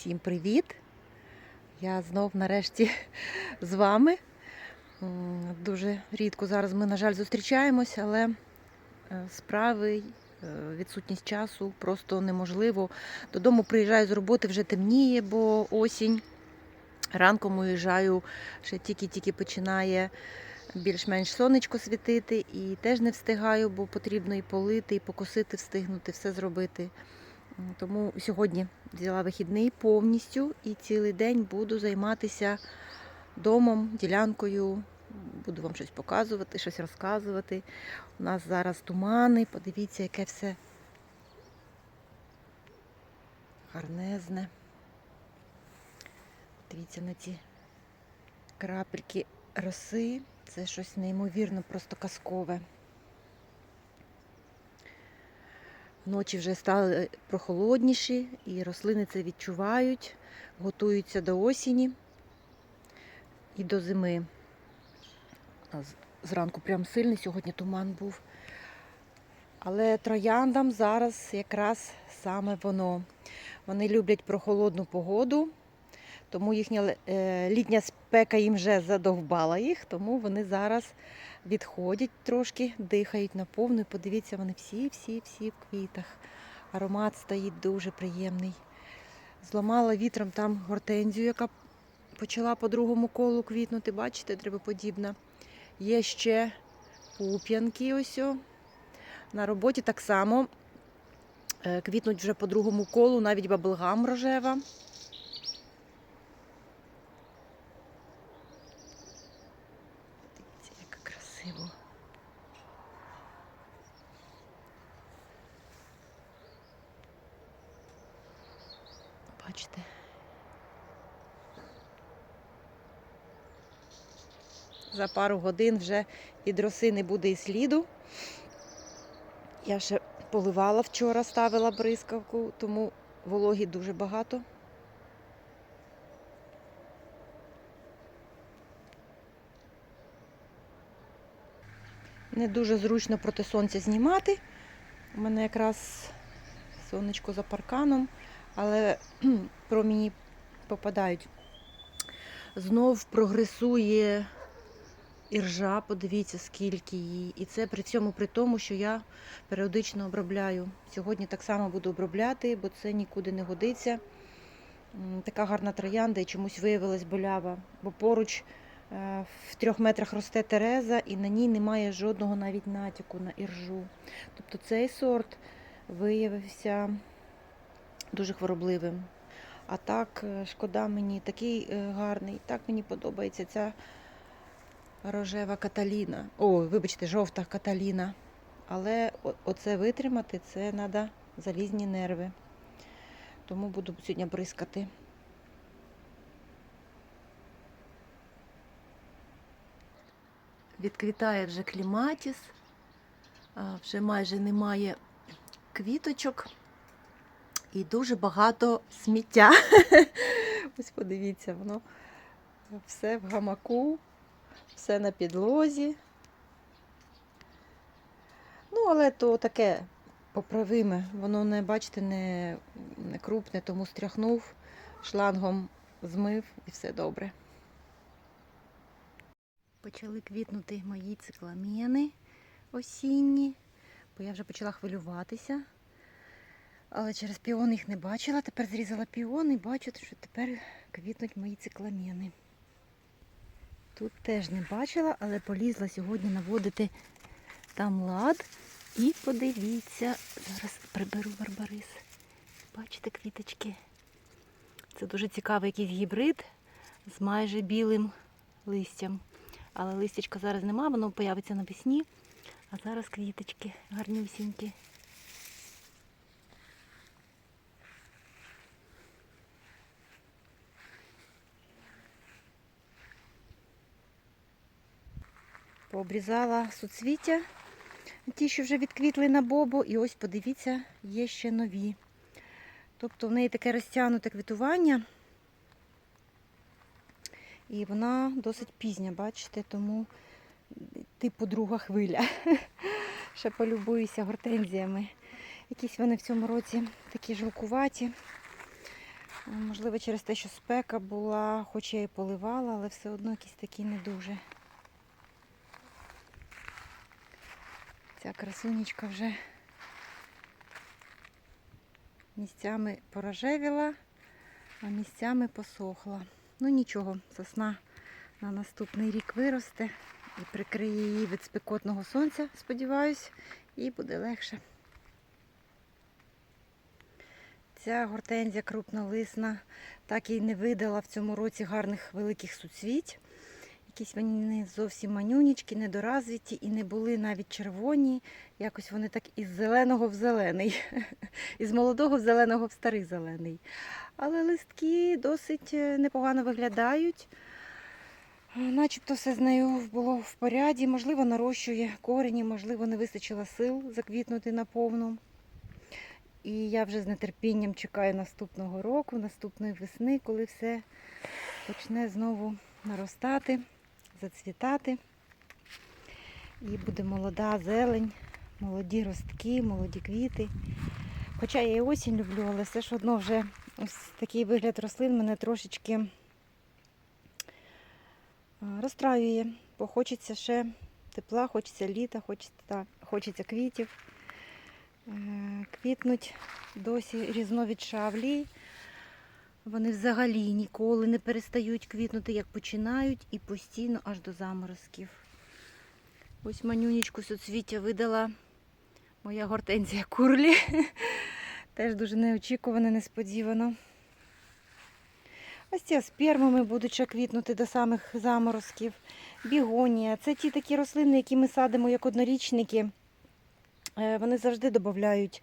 Всім привіт! Я знов нарешті з вами. Дуже рідко зараз ми, на жаль, зустрічаємось, але е, справи, е, відсутність часу просто неможливо. Додому приїжджаю з роботи, вже темніє, бо осінь. Ранком уїжджаю, ще тільки-тільки починає більш-менш сонечко світити, і теж не встигаю, бо потрібно і полити, і покосити, встигнути, все зробити. Тому сьогодні взяла вихідний повністю і цілий день буду займатися домом, ділянкою. Буду вам щось показувати, щось розказувати. У нас зараз тумани. Подивіться, яке все гарнезне. Дивіться на ці крапельки роси. Це щось неймовірно, просто казкове. Ночі вже стали прохолодніші, і рослини це відчувають, готуються до осені і до зими. Зранку прям сильний, сьогодні туман був. Але трояндам зараз якраз саме воно. Вони люблять прохолодну погоду, тому їхня е, літня спека їм вже задовбала їх, тому вони зараз відходять трошки, дихають наповну. І подивіться, вони всі-всі-всі в квітах. Аромат стоїть дуже приємний. Зламала вітром там гортензію, яка почала по другому колу квітнути. Бачите, подібна. Є ще пуп'янки ось. На роботі так само е, квітнуть вже по другому колу, навіть баблгам рожева. Дивіться, як красиво. Бачите? За пару годин вже від роси не буде і сліду. Я ще поливала вчора, ставила бризкавку, тому вологі дуже багато. Не дуже зручно проти сонця знімати. У мене якраз сонечко за парканом, але промені попадають. Знов прогресує іржа, подивіться, скільки її. І це при цьому при тому, що я періодично обробляю. Сьогодні так само буду обробляти, бо це нікуди не годиться. Така гарна троянда і чомусь виявилась болява, бо поруч в трьох метрах росте Тереза, і на ній немає жодного навіть натяку на іржу. Тобто цей сорт виявився дуже хворобливим. А так, е, шкода мені, такий е, гарний, так мені подобається ця рожева каталіна. О, вибачте, жовта каталіна. Але оце витримати, це треба залізні нерви. Тому буду сьогодні бризкати. Відквітає вже кліматіс, вже майже немає квіточок і дуже багато сміття. Ось подивіться, воно все в гамаку, все на підлозі. Ну, але то таке поправиме. Воно не, бачите, не, не крупне, тому стряхнув, шлангом змив і все добре. Почали квітнути мої цикламени осінні, бо я вже почала хвилюватися. Але через піон їх не бачила. Тепер зрізала піон і бачу, що тепер квітнуть мої цикламени. Тут теж не бачила, але полізла сьогодні наводити там лад. І подивіться, зараз приберу барбарис. Бачите квіточки? Це дуже цікавий якийсь гібрид з майже білим листям. Але листячка зараз нема, воно появиться навесні. А зараз квіточки гарнюсінькі. Пообрізала суцвіття, ті, що вже відквітли на бобу, і ось подивіться, є ще нові. Тобто в неї таке розтягнуте квітування. І вона досить пізня, бачите, тому типу друга хвиля. Ще полюбуюся гортензіями. Якісь вони в цьому році такі жовкуваті. Можливо, через те, що спека була, хоч я і поливала, але все одно якісь такі не дуже. Ця красунечка вже місцями порожевіла, а місцями посохла. Ну нічого, сосна на наступний рік виросте і прикриє її від спекотного сонця, сподіваюсь, і буде легше. Ця гортензія крупнолисна так і не видала в цьому році гарних великих суцвіть. Якісь вони зовсім манюнічки, недоразвиті і не були навіть червоні. Якось вони так із зеленого в зелений, із молодого в зеленого в старий зелений. Але листки досить е, непогано виглядають. Е, Начебто все з нею було в поряді, можливо, нарощує корені, можливо, не вистачило сил заквітнути наповну. І я вже з нетерпінням чекаю наступного року, наступної весни, коли все почне знову наростати, зацвітати. І буде молода зелень, молоді ростки, молоді квіти. Хоча я і осінь люблю, але все ж одно вже ось такий вигляд рослин мене трошечки е, розстраює, бо хочеться ще тепла, хочеться літа, хочеться, хочеться квітів. Е, Квітнуть досі різновид шавлі. Вони взагалі ніколи не перестають квітнути, як починають, і постійно аж до заморозків. Ось манюнічку соцвіття видала моя гортензія курлі. Теж дуже неочікувано, несподівано. Ось ці аспермами будуть ще квітнути до самих заморозків. Бігонія. Це ті такі рослини, які ми садимо як однорічники. Е, Вони завжди додають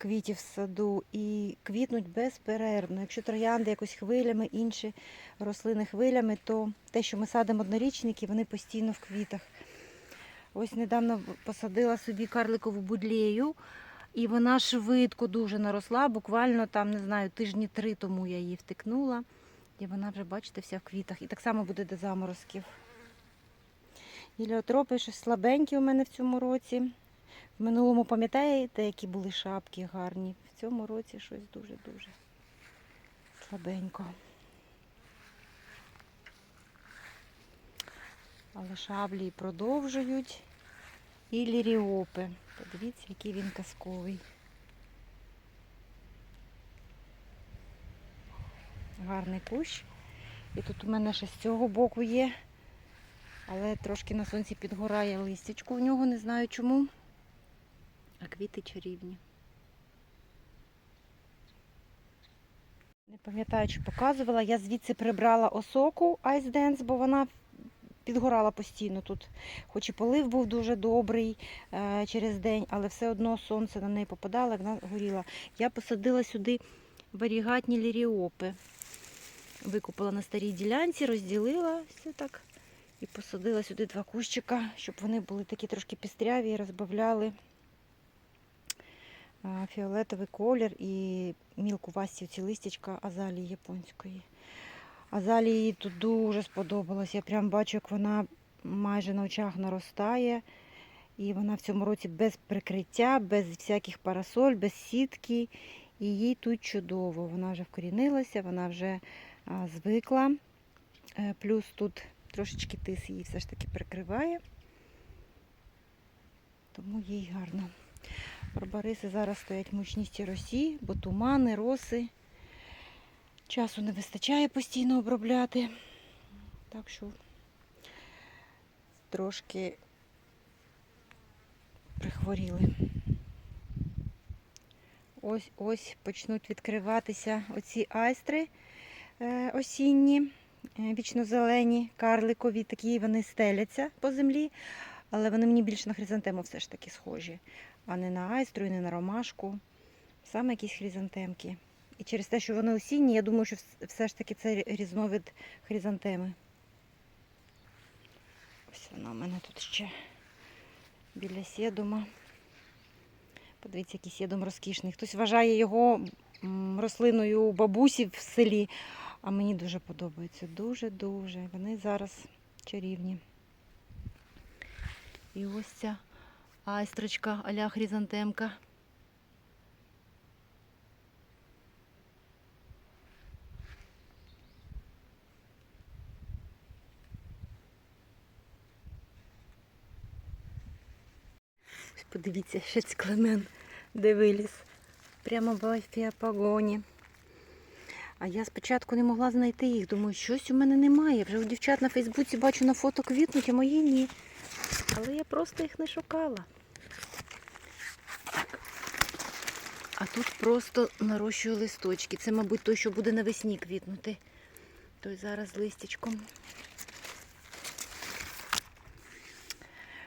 квітів в саду і квітнуть безперервно. Якщо троянди якось хвилями, інші рослини хвилями, то те, що ми садимо однорічники, вони постійно в квітах. Ось недавно посадила собі карликову будлею, і вона швидко дуже наросла. Буквально там, не знаю, тижні три тому я її втикнула. І вона вже, бачите, вся в квітах. І так само буде до заморозків. Гіліотропи щось слабенькі у мене в цьому році. Минулому пам'ятаєте, які були шапки гарні. В цьому році щось дуже-дуже слабенько. Але шаблі продовжують. І ліріопи. Подивіться, який він казковий. Гарний кущ. І тут у мене ще з цього боку є. Але трошки на сонці підгорає листячко в нього, не знаю чому. А квіти чарівні. Не пам'ятаю, чи показувала. Я звідси прибрала осоку Ice Dance, бо вона підгорала постійно тут. Хоч і полив був дуже добрий е, через день, але все одно сонце на неї попадало, вона горіла. Я посадила сюди варігатні ліріопи. Викупила на старій ділянці, розділила все так. І посадила сюди два кущика, щоб вони були такі трошки пістряві і розбавляли фіолетовий колір і мілкувасті ці листячка азалії японської. Азалії тут дуже сподобалось. Я прям бачу, як вона майже на очах наростає. І вона в цьому році без прикриття, без всяких парасоль, без сітки. І їй тут чудово. Вона вже вкорінилася, вона вже звикла. Е, Плюс тут трошечки тис її все ж таки прикриває. Тому їй гарно. Барбариси зараз стоять мучністі росі, бо тумани, роси. Часу не вистачає постійно обробляти. Так що трошки прихворіли. Ось ось почнуть відкриватися оці айстри е, осінні, е, вічно-зелені, карликові, такі вони стеляться по землі, але вони мені більше на хризантему все ж таки схожі, а не на айстру і не на ромашку. Саме якісь хризантемки. І через те, що вони осінні, я думаю, що все ж таки це різновид хризантеми. Ось вона у мене тут ще біля сєдума. Подивіться, який сєдум розкішний. Хтось вважає його рослиною бабусі в селі, а мені дуже подобається. Дуже-дуже. Вони зараз чарівні. І ось ця айстрочка а-ля хризантемка. Подивіться, що цикламен де виліз. Прямо в авіапагоні. А я спочатку не могла знайти їх. Думаю, щось у мене немає. Вже у дівчат на Фейсбуці бачу на фото квітнуть, а мої ні. Але я просто їх не шукала. Так. А тут просто нарощую листочки. Це, мабуть, той, що буде навесні квітнути. Той зараз листячком.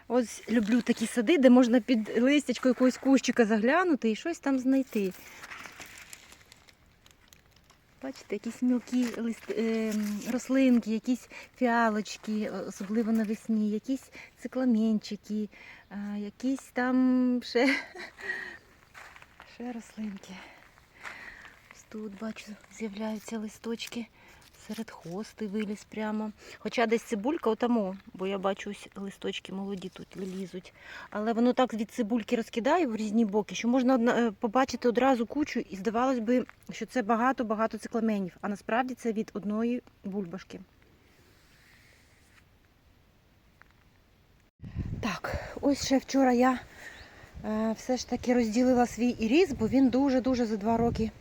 Ось люблю такі сади, де можна під листячко якогось кущика заглянути і щось там знайти. Бачите, якісь мілкі е, рослинки, якісь фіалочки, особливо навесні, якісь цикламенчики, якісь там ще, ще рослинки. Ось тут бачу, з'являються листочки. Серед хости виліз прямо. Хоча десь цибулька отамо, бо я бачу листочки молоді тут лізуть. Але воно так від цибульки розкидає в різні боки, що можна е, побачити одразу кучу і здавалось би, що це багато-багато цикламенів. А насправді це від одної бульбашки. Так, ось ще вчора я е, все ж таки розділила свій іріс, бо він дуже-дуже за два роки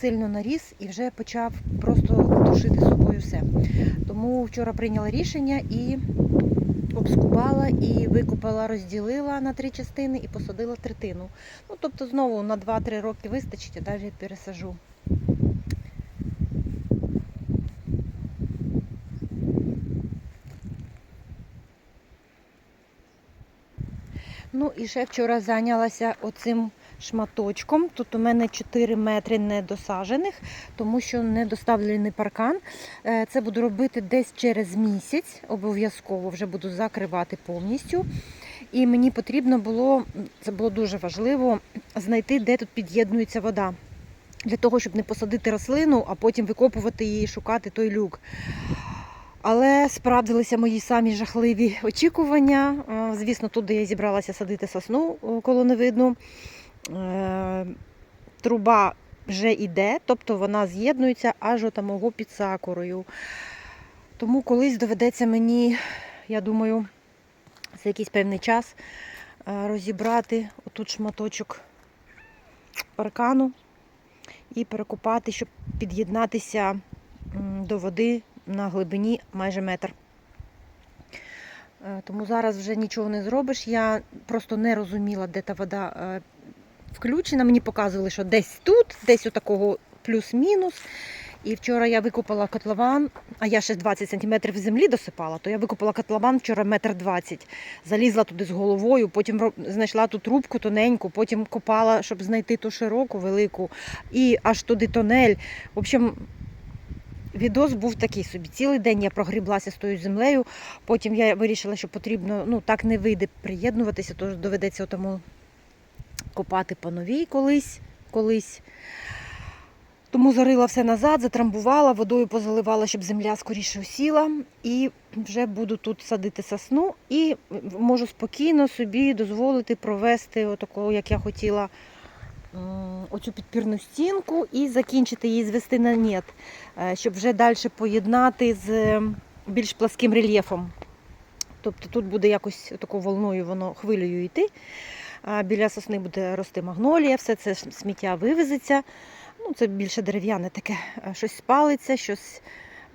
сильно наріс і вже почав просто душити собою все. Тому вчора прийняла рішення і обскубала, і викупала, розділила на три частини і посадила третину. Ну, тобто знову на 2-3 роки вистачить, а далі пересажу. Ну і ще вчора зайнялася оцим шматочком. Тут у мене 4 метри недосаджених, тому що не доставлений паркан. Е, Це буду робити десь через місяць. Обов'язково вже буду закривати повністю. І мені потрібно було, це було дуже важливо, знайти, де тут під'єднується вода. Для того, щоб не посадити рослину, а потім викопувати її шукати той люк. Але справдилися мої самі жахливі очікування. Е, Звісно, тут, де я зібралася садити сосну е, колоновидну, е, труба вже йде, тобто вона з'єднується аж отамого під сакурою. Тому колись доведеться мені, я думаю, за якийсь певний час е, розібрати отут шматочок паркану і перекопати, щоб під'єднатися до води на глибині майже метр. Е, Тому зараз вже нічого не зробиш. Я просто не розуміла, де та вода е, включена. Мені показували, що десь тут, десь отакого плюс-мінус. І вчора я викопала котлован, а я ще 20 см землі досипала, то я викопала котлован вчора метр 20. Залізла туди з головою, потім знайшла ту трубку тоненьку, потім копала, щоб знайти ту широку, велику, і аж туди тонель. В общем, Відос був такий собі. Цілий день я прогріблася з тою землею. Потім я вирішила, що потрібно, ну так не вийде приєднуватися, тож доведеться тому копати по новій колись. колись. Тому зарила все назад, затрамбувала, водою позаливала, щоб земля скоріше осіла. І вже буду тут садити сосну і можу спокійно собі дозволити провести отакого, як я хотіла, оцю підпірну стінку і закінчити її звести на нет, е, щоб вже далі поєднати з більш пласким рельєфом. Тобто тут буде якось такою волною воно хвилею йти. Біля сосни буде рости магнолія, все це сміття вивезеться. Ну, це більше дерев'яне таке. Е, Щось спалиться, щось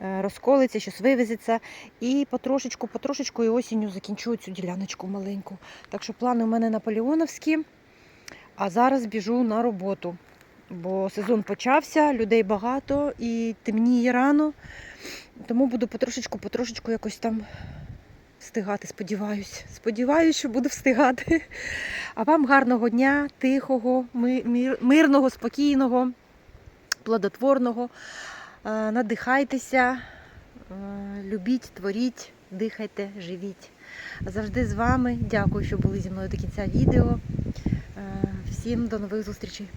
е, розколиться, щось вивезеться. І потрошечку, потрошечку і осінню закінчу цю діляночку маленьку. Так що плани у мене наполеоновські. А зараз біжу на роботу. Бо сезон почався, людей багато і темніє рано. Тому буду потрошечку, потрошечку якось там встигати, сподіваюсь. Сподіваюсь, що буду встигати. А вам гарного дня, тихого, мирного, спокійного, плодотворного. Е, Надихайтеся, е, любіть, творіть, дихайте, живіть. Завжди з вами. Дякую, що були зі мною до кінця відео. Е, Всім до нових зустрічей.